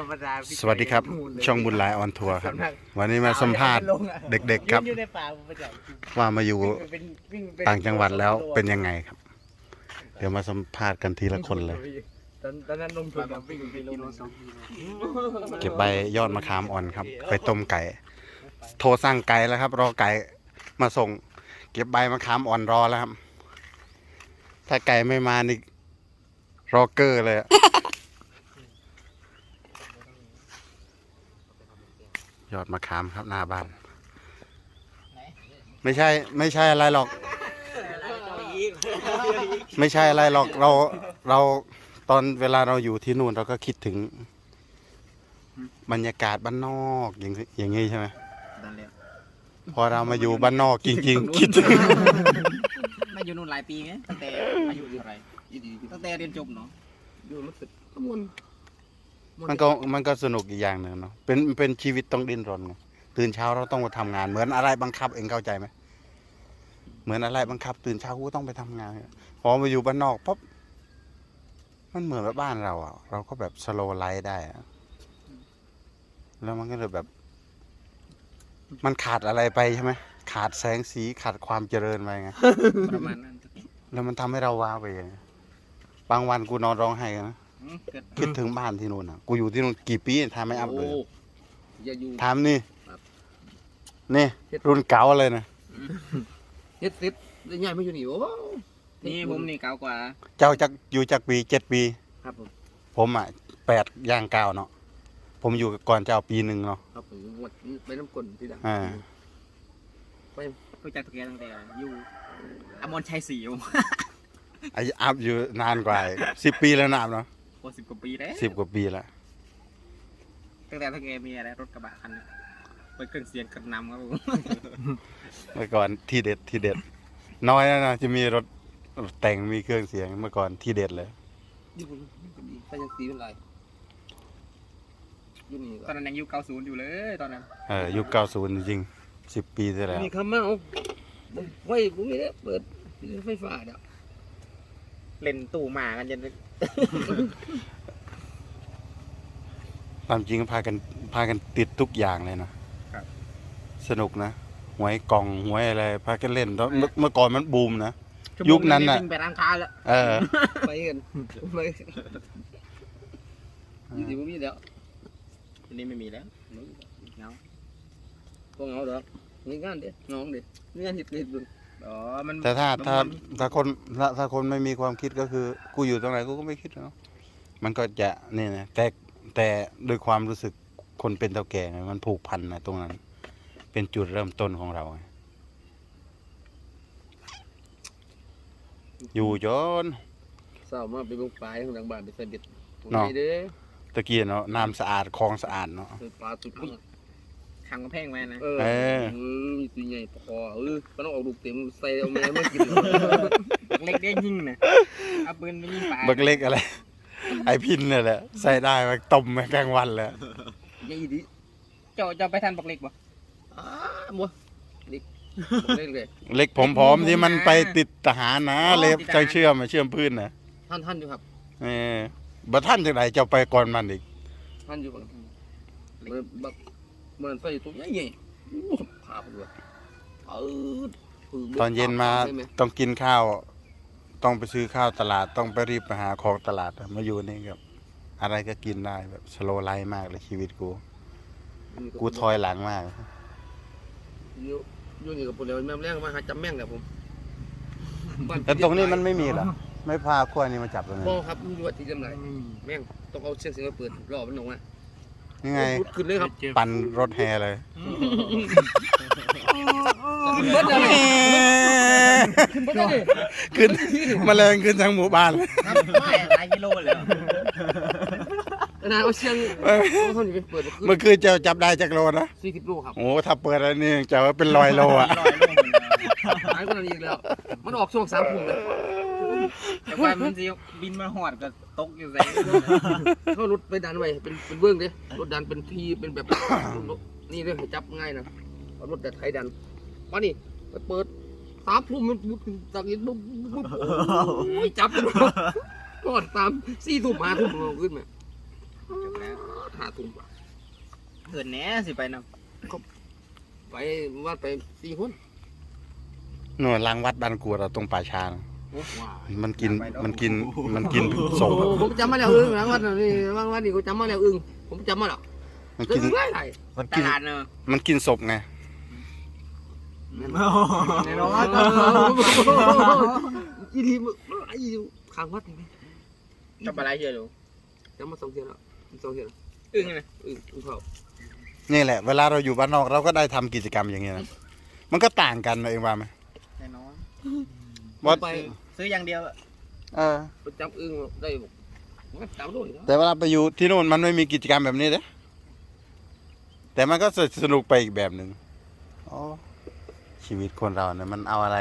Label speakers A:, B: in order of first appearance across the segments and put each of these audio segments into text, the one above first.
A: รรมดาพี่
B: สวัสดีครับ
A: นู่นเลย
B: ช่องบุญหลายออนทัวร์ครับ วันนี้มาสัมภาษณ์เด็ก ๆ ครับ
A: ยืนอยู่ในป่าผมไปถ่ายคลิป
B: ว่ามาอยู่
A: วิ่งไปเป็นวิ่งไป
B: ต่างจังหวัดแล้วเป็นยังไงครับ เดี๋ยวมาสัมภาษณ์กันทีละคนเลย
A: ตอนตอนนั้นลงทุนกับวิ่งไปกิโลสองกิโล
B: เก็บใบยอดมะขามอ่อนครับ ไปต้มไก่ โทรสั่งไก่แล้วครับ รอไก่มาส่ง เก็บใบมะขามอ่อนรอแล้วครับ ถ้าไก่ไม่มานี่รอเกอร์เลยอะ ยอดมะขามครับหน้าบ้าน ไม่ใช่ไม่ใช่อะไรหรอก ไม่ใช่อะไรหรอกเราเราตอนเวลาเราอยู่ที่นู่นเราก็คิดถึง บรรยากาศบ้านนอกอย่างอย่างนี้ใช่ไหม
C: นั่นแหละ
B: พอเรามาอยู่บ้านนอกจริง ๆ คิดถึง
C: มาอยู่นู่นหลายปีไงตั้งแต่อายุเท่าไหร่ตั้งแต่เรียนจบเนาะ
A: อยู่รู้สึกขมวน
B: มันก็มันก็สนุกอีกอย่างหนึ่งเนาะเป็นเป็นชีวิตต้องดิ้นรนไงตื่นเช้าเราต้องมาทำงาน เหมือนอะไรบังคับเองเข้าใจไหมเหมือนอะไรบังคับ ตื่นเช้ากูต้องไปทำงานพอมาอยู่บ้านนอกปั๊บมันเหมือนแบบบ้านเราอะเราก็แบบสโลไลฟ์ได้อะแล้วมันก็เลยแบบ มันขาดอะไรไปใช่ไหมขาดแสงสีขาดความเจริญไปไง
C: ประมาณนั้น
B: แล้วมันทำให้เราว้าไปไงบางวันกูนอนร้องไห้นะ
C: อืมเกิด
B: คิดถึงบ้านที่นู่นอะ กูอยู่ที่นู่นกี่ปีทำไม่อัพเลย
A: โอย่าอยู่
B: ถามนี่
A: ครับ
B: นี่ รุ่นเก่าเลยนะ
A: เฮ็ดเสร็จได้ใหญ่ไม่อยู่นี่โอ้
C: นี่ผมนี่เก่ากว่า
B: เจ้าจักอยู่จักปีเจ็ดปี
A: ครับผม
B: ผมอะแปดย่างเก้าเนาะ ผมอยู่ก่อนเจ้าปีหนึ่งเนาะ
A: ครับผมวัดไปน้ำกลนที่ดัง
B: อ่า
C: รู้จักตะแกตั้งแต่อยู่อมรชัยศรีผม
B: อายุอัพอยู่นานกว่าสิบปีแล้วนะอัพเนาะ
C: โอ้สิบกว่าปีแล้ว
B: สิบกว่าปีแล้ว
C: ตั้งแต่ตะแกมีอะไรรถกระบะคันหนึ่งเปิดเครื่องเสียงกระนำครับผม
B: เมื่อก่อนที่เด็ดที่เด็ด น้อยแล้วนะจะมีรถรถแต่งมีเครื่องเสียงเมื่อก่อนที่เด็ดเลย
A: ญี่ปุ่นดีไปยังสีเป็นไรอยู่นี่
C: ตอนนั้นยังอยู่เก้าศูนย์อยู่เลยตอนนั้น
B: เออยุคเก้าศูนย์จริงสิบปีที่แล้ว
A: มีคำมาเอาไฟผมไม่ได้เปิดไฟฟ้าเด้อ
C: เล่นตู้หมากันจน
B: ตามจริงก็พากันพากันติดทุกอย่างเลยนะครับ สนุกนะหวยกล่องหวยอะไรพากันเล่นตอนเมื่อเมื่อก่อนมันบูมนะยุคนั้นน่ะ
C: วิ่งไปร้านค้าแล้ว
B: เออ
A: ไปกันไปยี่สิบมีแล้ว
C: ทีนี้ไม่มีแล้วเงา
A: พวกเขาเด้อมีงานเด้น้องเด้มีงานเฮ็ดเฮ็ดเบิ่ง
C: อ๋อมัน
B: แต่ถ้าถ้า
C: มัน
B: ถ้าคนถ้าถ้าคนไม่มีความคิดก็คือ กูอยู่ตรงไหนกูก็ไม่คิดเนาะมันก็จะนี่นะแต่แต่ด้วยความรู้สึกคนเป็นเท่าแก่ไงมันผูกพันนะตรงนั้น เป็นจุดเริ่มต้นของเราไงอยู่จน
A: เศร้ามาไปเบิ่งปลาข้างหลังบ้านไปใส่เบ็ด
B: เนาะ
A: ไปเด้อ
B: ตะกี้เนาะน้ำสะอาดคลองสะอาดเนาะ
A: เออปลาสุด
C: ขังกำแพงไว้นะ
A: เออ
B: เออ
A: เออ มีตัวใหญ่พอเออมันต้องออกลูกเต็มใส่เอาแม่มากิน
C: เล็กได้ยิงนะเอาปืนไปยิงปลา
B: บักเล็กอะไร ไอพินเนี่ยแหละใส่ได้มาต้มมากลางวันเลย
A: ใหญ่ดิ
C: เจ้าเจ้าไปทันบักเล็กบ่
A: อ้าบัวเด็กเล็กเลย
B: เล็กผอมๆที่มันไปติดทหารนะเล็บใช้เชื่อมอะเชื่อมพื้นนะ
A: ท่านท่านอยู่ครับ
B: เออบัท่านจากไหนจะไปก่อนมันอีก
A: ท่านอยู่ครับมันบัก มันใส่ตัวใหญ่ใหญ่โอ้พาไปด้วยเออ
B: ตอนเย็นมาต้องกินข้าว ต้องไปซื้อข้าวตลาดต้องไปรีบไปหาของตลาดอะมาอยู่นี่ครับอะไรก็กินได้แบบสโลไลฟ์มากเลยชีวิตกู กูถอยหลังมาก
A: อยู่อยู่นี่กับผมเลยแม่แรงมาหาจับแม่งแหละผม
B: แต่ตรงนี้มันไม่มีเหรอไม่พาขั้วนี้มาจับตรงนี้
A: บ่ครับอยู่วัดที่จำไรแม่งต้องเอาเชือกเสียงมาเปิดรอบมันลงมา
B: นี่ไง
A: พุดขึ้นเลยครับ
B: ปั่นรถแฮเลย
A: ขึ้นเบิดเลยขึ้นเบิดเลย
B: ขึ้นแมาแรงขึ้นทั้งหมู่บ้านเลย
C: ครับไม่หลายกิโลเลย
A: นะเอาเชียงเอาเท่านี้ไปเปิดขึ้น
B: เมื่อคืนเจ้าจับได้จากโลนะ
A: สี่สิบโลครับ
B: โอ้ถ้าเปิดอะไรนี่จะว่าเป็นรอยโลอะ
C: ลอยลงเลย
A: หายคนนั้นอีกแล้ว มันออกช่วงสามทุ่มเลย
C: แต่ว่ามันจะบินมาหอดก็ตกอยู่ใส่
A: เขารถไปดันไว้เป็นเป็นเบื้องเด้รถดันเป็นทีเป็นแบบ นี่เลยจับง่ายนะเอารถดันไทยดันมานี่ไปเปิดสามทุ่มมันปุ๊บจากนี้ปุ๊บปุ๊บโอ้ยจับกันก็ตามสี่ทุ่มห้าทุ่มเอาขึ้นมา
C: จบแล้ว
A: ห้าทุ่ม
C: เกินแหน่สิไปนำ
A: ไปวัดไปสี่คน
B: หน่วยล้างวัดบ้านกวดเราตรงป่าชานะ
A: ว้าว
B: มันกินมันกินมันกินศพ
A: โอ้ผมจำมาแล้วอึ้งนะวัดนี่วัดวัดนี่ผมจำมาแล้วอึ้งผมจำมาแล้ว
B: มัน
A: ตึ้
B: กิน
A: งไล่ไล่
B: มัน
C: ต
B: กิน
C: ลาดเนอะ
B: มันกินศพไง
C: แน่นอน
A: ยี่ทีไอ้ข้างวัดนี่
C: จับอะไรเชียวลูก
A: จำมาสองเทียแล้วสองเทียแล้ว
C: อึ้งไง
A: อึ้งอึ้งเขา
B: นี่แหละเวลาเราอยู่บ้านนอกเราก็ได้ทำกิจกรรมอย่างเงี้ยนะมันก็ต่างกันนะเองว่าไหม
C: แน่นอน
B: ว่า
A: ไป
C: ซื้ออย่างเดียวอะ
B: เออ
A: ไปจำอึ้งได้บอกว่าจำด้วยนะ
B: แต่เวลาไปอยู่ที่นู่นมันไม่มีกิจกรรมแบบนี้เด้แต่มันก็สนุกไปอีกแบบหนึ่งอ๋อชีวิตคนเราเนี่ยมันเอาอะไร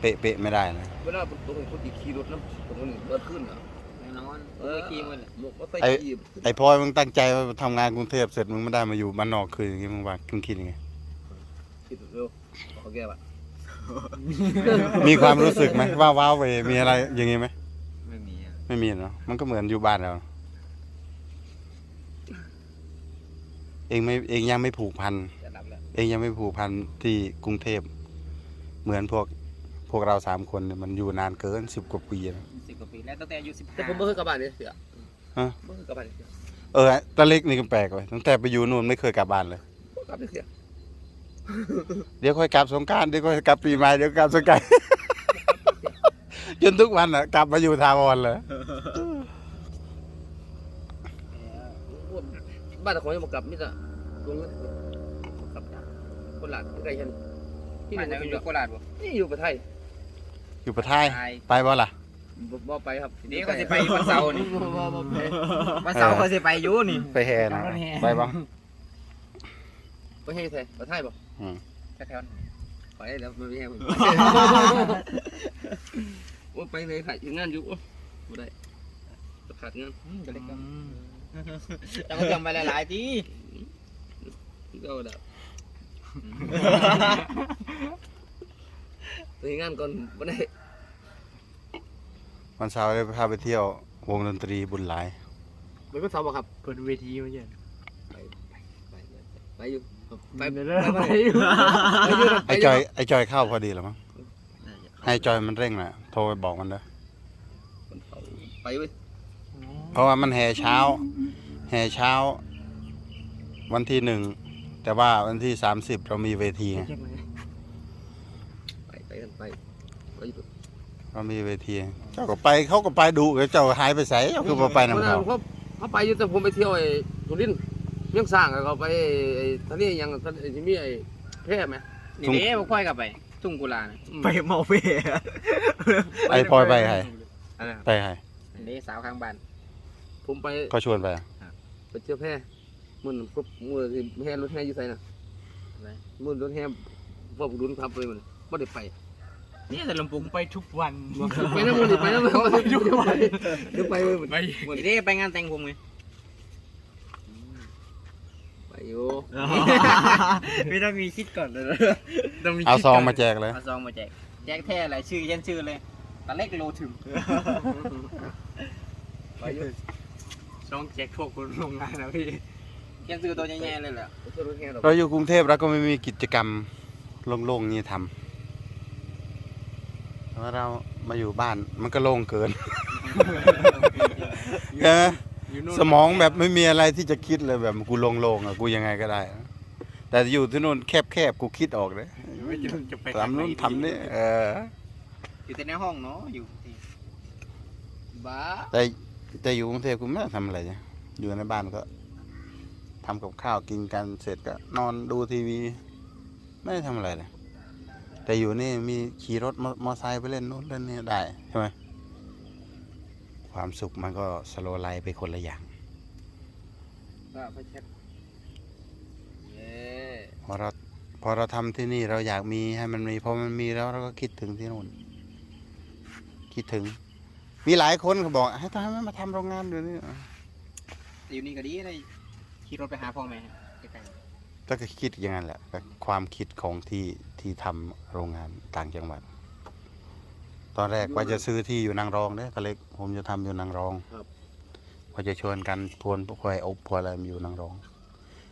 B: เป๊ะๆไม่ได้นะ
A: เวลาตรงนี้คนที่ขี่รถน้ำตรงนี้เบิดขึ้นอะ
C: แน่นอนโอ้ยขี้มันเลย
A: หมวกว่าใส่
B: ไอ้
A: ขี่
B: ไอ้พลอยมึงตั้งใจว่าทำงานกรุงเทพเสร็จมึงไม่ได้มาอยู่บ้านนอกคืออย่างงี้มึงว่ามึงคิดยังไง
A: คิดเร็วขอแก้ปะ
B: มีความรู้สึกไหมว่าว้าวเวมีอะไรอย่างงี้ไหม
C: ไม่มีอะ
B: ไม่มีเนาะมันก็เหมือนอยู่บ้านเรา เองไม่เองยังไม่ผูกพัน
C: จะดับแล้ว
B: เองยังไม่ผูกพันที่กรุงเทพ เหมือนพวกพวกเราสามคนเนี่ยมันอยู่นานเกินสิบกว่าปีแล้ว
C: สิบกว่าปีแล้วตั้งแต่อายุสิบ
A: แต่
C: ห้า
A: ผมไม่เคยกลับบ้านเลยเสีย
B: ฮะ
A: ไม่เคยกลับบ้านเลยเสีย
B: เออตาเล็กนี่ก็แปลกเลยตั้งแต่ไปอยู่นู่นไม่เคยกลับบ้านเลย
A: กลับเลยเสีย
B: เดี๋ยวค่อยกลับสงกรารเดี๋ยวค่อยกลับปีใหม่เดี๋ยวกลับสงกราร จนทุกวันอะ กลับมาอยู่ทาวรเลย
A: บ้านแต่ของยังมากลับมิตรตรงนั้นกลับคนหลานใกล้ฉันที่
C: ที่
A: ไห
C: ไห
A: น
C: น
A: จะ
C: จะ
A: อ
C: อยู่ยู่โคราชบ่
A: นี่อยู่ประเทศไทย
B: อยู่ประเทศ
C: ไทย
B: ไปบ่ล่ะ
A: บ่บ่ไปครับ
C: เดี๋ยวเขาจะไปวันเสาร์นี่
A: บ่บ่บ่ไป
C: วันเสาร์เขาจะไปอยู่นี่
B: ไปแห่นะ
C: รถแห่
B: ไปบ้าง
A: ไปให้ไทยประเทศไทยบ่
C: แถวๆนั้น
A: ไปแล้วไม่ไปให้ผมว่าไปเลยถ่ายงานอยู่โอ้บ่ได้ขาดงาน
C: อืมก็เล็กก็แต่ก็จำไปหลายๆที
A: ก็เอาดับไปงานก่อนบ่ได้
B: วันเสาร์ได้พาไปเที่ยววงดนตรีบุญหลาย
A: ไปก็สอบบ่ครับ
D: บนเวทีไม่ใช่
A: ไปไปอยู่ไป
D: ไป
A: ไป
D: เลย
A: ไป
D: ไป
A: ไปอยู่ครับ
B: ไอ้จอยไอ้จอยเข้าพอดีเหรอมั้งให้จอยมันเร่งน่ะโทรไปบอกมันเด้อ
A: ไปเว้ย
B: เพราะว่ามันแห่เช้า แห่เช้า วันที่หนึ่ง แต่ว่าวันที่สามสิบเรามีเวทีไง
A: ไปไปกันไปไปอยู่
B: เรามีเวที เจ้าก็ไปเขาก็ไปดูเจ้าหายไปใส่เจ้าคือบ่ไปนำเขา
A: เขาเขาไปอยู่แต่ผมไปเที่ยวไอ้สุรินทร์เมี ยงสร้างอะเขาไปไอ้ทะเลยังทะเลที่มีไอ้แพร่ไหม
C: นี่เด้บ่ค่อยกลับไป ทุ่งกุลานะ
D: ไปเมาเฟ่
B: ไอ้พลอยไปใคร
C: อะไร
B: ไปใคร
C: นี่เด้สาวข้างบ้าน
A: ผมไป
B: ก็ชวนไปอะ
A: ไปเที่ยวแพร่มื่อนั้นก็มื่อที่แห่รถแห่อยู่ไสน่ะมื่อรถแห่พวกดุนพับไปมันไม่ได้ไป
C: นี่แต่ลำปุง
D: ไปทุกวัน
A: ไปนะมันไปนะมันไปเดี๋ยวไปเดี๋ยวไปเว้ย
D: ไป
C: นี่เด้ไปงานแต่งผมไง
A: ไป อยู่
D: ไม่ต้องมีคิดก่อนเลยนะต้องมี
B: เอา
D: คิด
B: ซอง
D: ก่น
B: มาแจกเลย
C: เอาซองมาแจก แจกแท้อะไรชื่อยันชื่อเลยตาเล็กโลถึง
A: ไปอยู่
D: ต้องแจกพวกคนโรงงานนะพี่
C: ยันชื่อตัวแย่ๆเลยแหละ
A: ไปเที่ยวรถแห่ดอก
B: เราอยู่กรุงเทพเราก็ไม่มีกิจกรรมโล่งๆนี่ทำแต่ว่าเรามาอยู่บ้านมันก็โล่งเกิน ใช่ไหม
D: อยู่นู่น
B: สมองแบบไม่มีอะไรที่จะคิดเลยแบบกูโล่งๆอะกูยังไงก็ได้ แต่อยู่ที่นู่นแคบๆกูคิดออกเลย
D: ไม่จะจะไป
B: ทำนู่นทำนี่เออ
C: อยู่แต่ในห้องเนาะอยู่ที่
A: บ้า
B: แต่แต่อยู่กรุงเทพกูไม่ได้ทำอะไรเนี่ยอยู่ในบ้านก็ทำกับข้าวกินกันเสร็จก็นอนดูทีวี ไม่ได้ทำอะไรเลยแต่อยู่นี่มีขี่รถมอมอไซค์ไปเล่นนู้นเล่นนี่ได้ใช่ไหม ความสุขมันก็สโลไลฟ์ไปคนละอย่าง
A: บ้าไปเช็ดเย้
B: พอเราพอเราทำที่นี่เราอยากมีให้มันมีพอมันมีแล้วเราก็คิดถึงที่นู่น คิดถึง มีหลายคนเขาบอกให้ทำไมมาทำโรงงานเดี๋ยวนี้
C: อยู่นี่ก็ดีเลยขี่รถไปหาพ่อแม่ใกล้
B: ก็คิดอย่างนั้นแหละก็ความคิดของที่ที่ทำโรงงานต่างจังหวัด ตอนแรกว่าจะซื้อที่อยู่นางรองเนี่ยก็เลยผมจะทำอยู่นางรอง
A: ครับ
B: ว่าจะชวนกันพวนพวกไอ้อบพวกอะไรมาอยู่นางรอง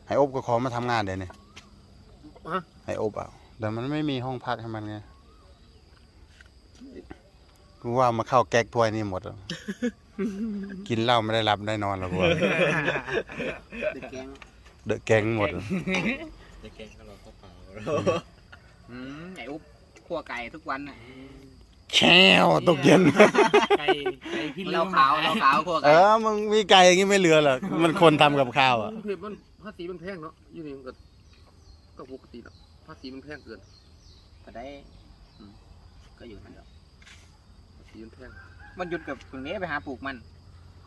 B: ไอ้อบก็ขอมาทำงานเดี๋ยวนี้
A: ฮะ
B: ไอ้อบอะแต่มันไม่มีห้องพักให้มันไงกูว่ามาเข้าแก๊กถ้วยนี่หมดอะกินเหล้าไม่ได้หลับได้นอนหรอกว่า
A: เด็กแกง
B: เดอะแก๊งหมดอะ
D: จะแกงขนมข้าวเปล่า
C: อืมไอ้อุ๊บคั่วไก่ทุกวันน่ะ
B: แช่วตกเย็น
D: ไก่ไก่ที่
C: เราขาวเราขาวคั่ว
B: เอ
C: ไก่
B: อมึงมีไก่อย่างงี้ไม่เหลือหรอกมันคนทำกับข้าวอะ
A: เพชรมันภาษีมันแพงเนาะอยู่นี่มันก็ก็ปกติเนาะภาษีมันแพงเกิน
C: ก็ได้อืมก็อยู่นั่นแหละ
A: ภาษีมันแพง
C: มันหยุดกับตรงนี้ไปหาปลูกมัน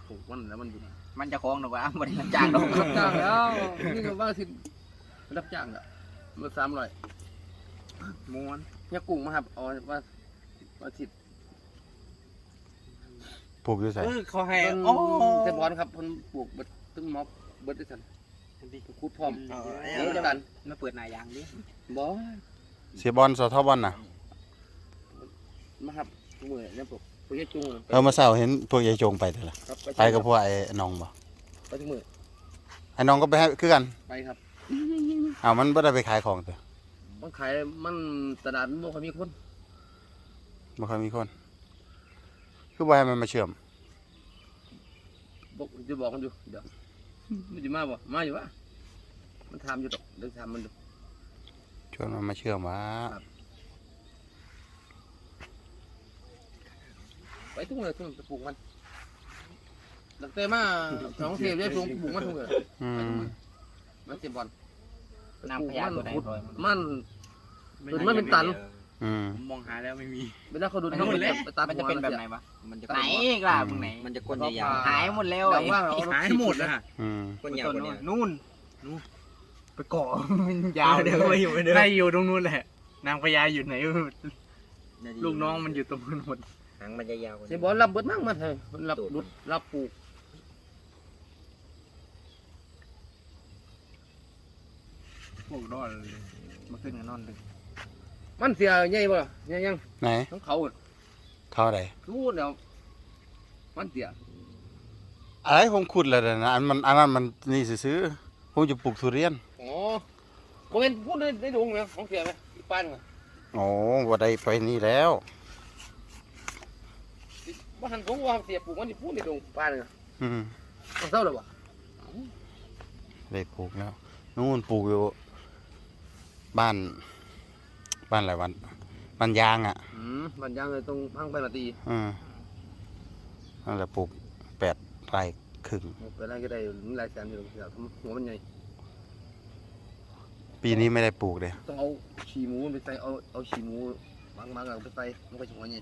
A: ปลูกมันแล้วมันอยู่
C: มันจะคล้องหรอวะมันได้จ้างดอก
A: รับจ้างแล้วนี่ก็ว่าสิรับจ้างอะมาสามร้อย
C: ม้วน
A: เนี่ยกุ้งมาครับเอาว่า ว่าทิศ
B: ปลูกอยู่ใส่
D: เออเขาให้
A: ต้น
D: โอ้
A: เทบอลครับเพิ่นปลูกเบิดตึ้งม็อบเบิดด้วยกันคูดพร้อม
D: เออ
A: เดี๋ยวจะกัน
C: มาเปิดหนายางดิ
A: บ่
B: เสียบอลสอทอบอลน่ะ
A: มาครับมือเนี่ยปลูกปลูกยายจุง
B: เออมาเศร้าเห็นพวกยายจงไปเถอะล่ะ
A: ครับ
B: ไปกับพวกไอ้น้องบ่
A: ไปทุกมือ
B: ไอ้น้องก็ไปให้คือกัน
A: ไปครับ
B: อ้าวมันไม่ได้ไปขายของเถอะ
A: มันขายมันตลาดมันบ่ค่อยมีคน
B: ไม่ค่อยมีคน คือบ่ให้มันมาเชื่อม
A: บอกจะบอกมันอยู่เดี๋ยวมันจะมาบ่มาอยู่วะมันทำอยู่ดอกเดี๋ยวทำมันอยู่
B: ชวนมันมาเชื่อมว่า
A: ไปทุกมือทุกมือปลูกมันตั้งแต่มาสองเสียบได้ปลูกปลูกมันทุกมือ
B: อืม
A: มันเสียบอล
C: นางพญาตัวไหนพลอย
A: มันเป็นมันเป็นตัน
B: อืม
D: มองหาแล้วไม่มี
A: เวลาเขาดู
C: มัน
A: เขา
C: หมด
A: ไป
C: แล้ว
A: ไปตาม
C: มันจะเป็นแบบไหนวะ
D: มันจะ
C: ไหนกล่ะมึงไหน
D: มันจะก้นยาว
C: หายหมดแล้ว
A: แต่
C: ไอ้
A: ว่าเอา
D: หายหมดนะ
B: อืม
D: ก้น
C: ต้
D: ยาวนก้น
C: นู้
D: ยานว
C: นู่น ไปเกาะมัน
D: ยายา
C: วว
D: เดี๋
C: เดี๋
D: ย
C: ยวว
D: มาอยู่ไม่เดิม
E: ได้อยู่ตรงนู้นแหละ นางพญาอยู่ไหน ลูกน้องมันอยู่ตรงนู้นหมด
D: หางมันจะยาวกว่า
A: เสีย
D: นี้
A: บอลรับเบิดนั่งมาเลยมันรับดุดรับปลูก
E: พวกรอดเลยมาขึ้นกันนอนเลย
A: มันเสียใหญ่บ่ใหญ่ยัง
B: ไหน
A: ของเขา
B: เข้าไหน
A: รู้แล้วมันเสีย
B: อะไรผมขุดเลยนะอันมันอันนั้นมันนี่ซื้อๆผมจะปลูกทุเรียน
A: อ๋อบ่เป็นพูดได้ได้ดงไหมของเสียไหมอีปานไหม
B: โอ้ว่าได้ไปนี่แล้ว
A: บ่หันของว่าเสียปลูกมันสิพูดได้ดงปานเลย
B: อืม
A: มันเศร้าแล้วบ่
B: ได้ปลูกแล้วนู่นปลูกอยู่บ้าน บ้านอะไรวันบ้านยางอะ
A: อืมมันยังเลยตรงพังไปนาที
B: อืมนั่นแหละปลูกแปดไร่ครึ่ง
A: ไปไรก็ได้มันหลายแสนอยู่แล้วหัวมันใหญ่
B: ปีนี้ไม่ได้ปลูกเลย
A: ต้องเอาฉี่หมูไปใส่เอาเอาฉี่หมูบางๆเอาไปใส่มันก็จะหัวใหญ่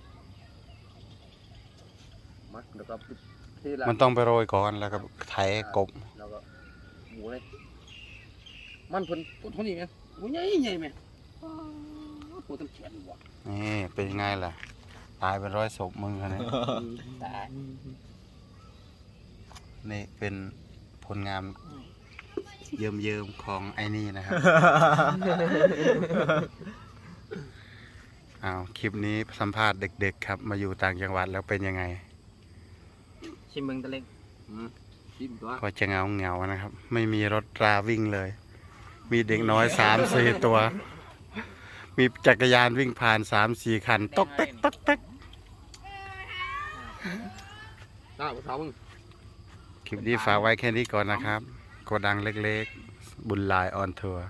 A: มัดแล้วก็เทละ
B: มันต้องไปโรยก่อนแล้วก็ไถกบ
A: แล้วก็หมูเลยมันเพิ่นต้นเท่านี้ไหมหมูใหญ่ใหญ่ไหม ปวดต้นแขนว่ะ
B: นี่เป็นยังไงล่ะ ตายเป็นร้อยศพมึงคะเนี่ย
C: ตาย
B: นี่เป็นผลงานเยิมๆของไอ้นี่นะครับอ้าวคลิปนี้สัมภาษณ์เด็ก ๆ ครับ มาอยู่ต่างจังหวัดแล้วเป็นยังไง
C: ชิมเมืองตะเล็ก
A: ชิมตัว
B: ก็จะเงาเงาๆนะครับ ไม่มีรถราวิ่งเลย มีเด็กน้อยสามสี่ตัว มีจักรยานวิ่งผ่านสามสี่คันตกเต๊กตกเต๊ก
A: ได้เท้ามึง
B: คลิปนี้ฝากไว้แค่นี้ก่อนนะครับโกดังเล็กๆ บุญหลายออนทัวร์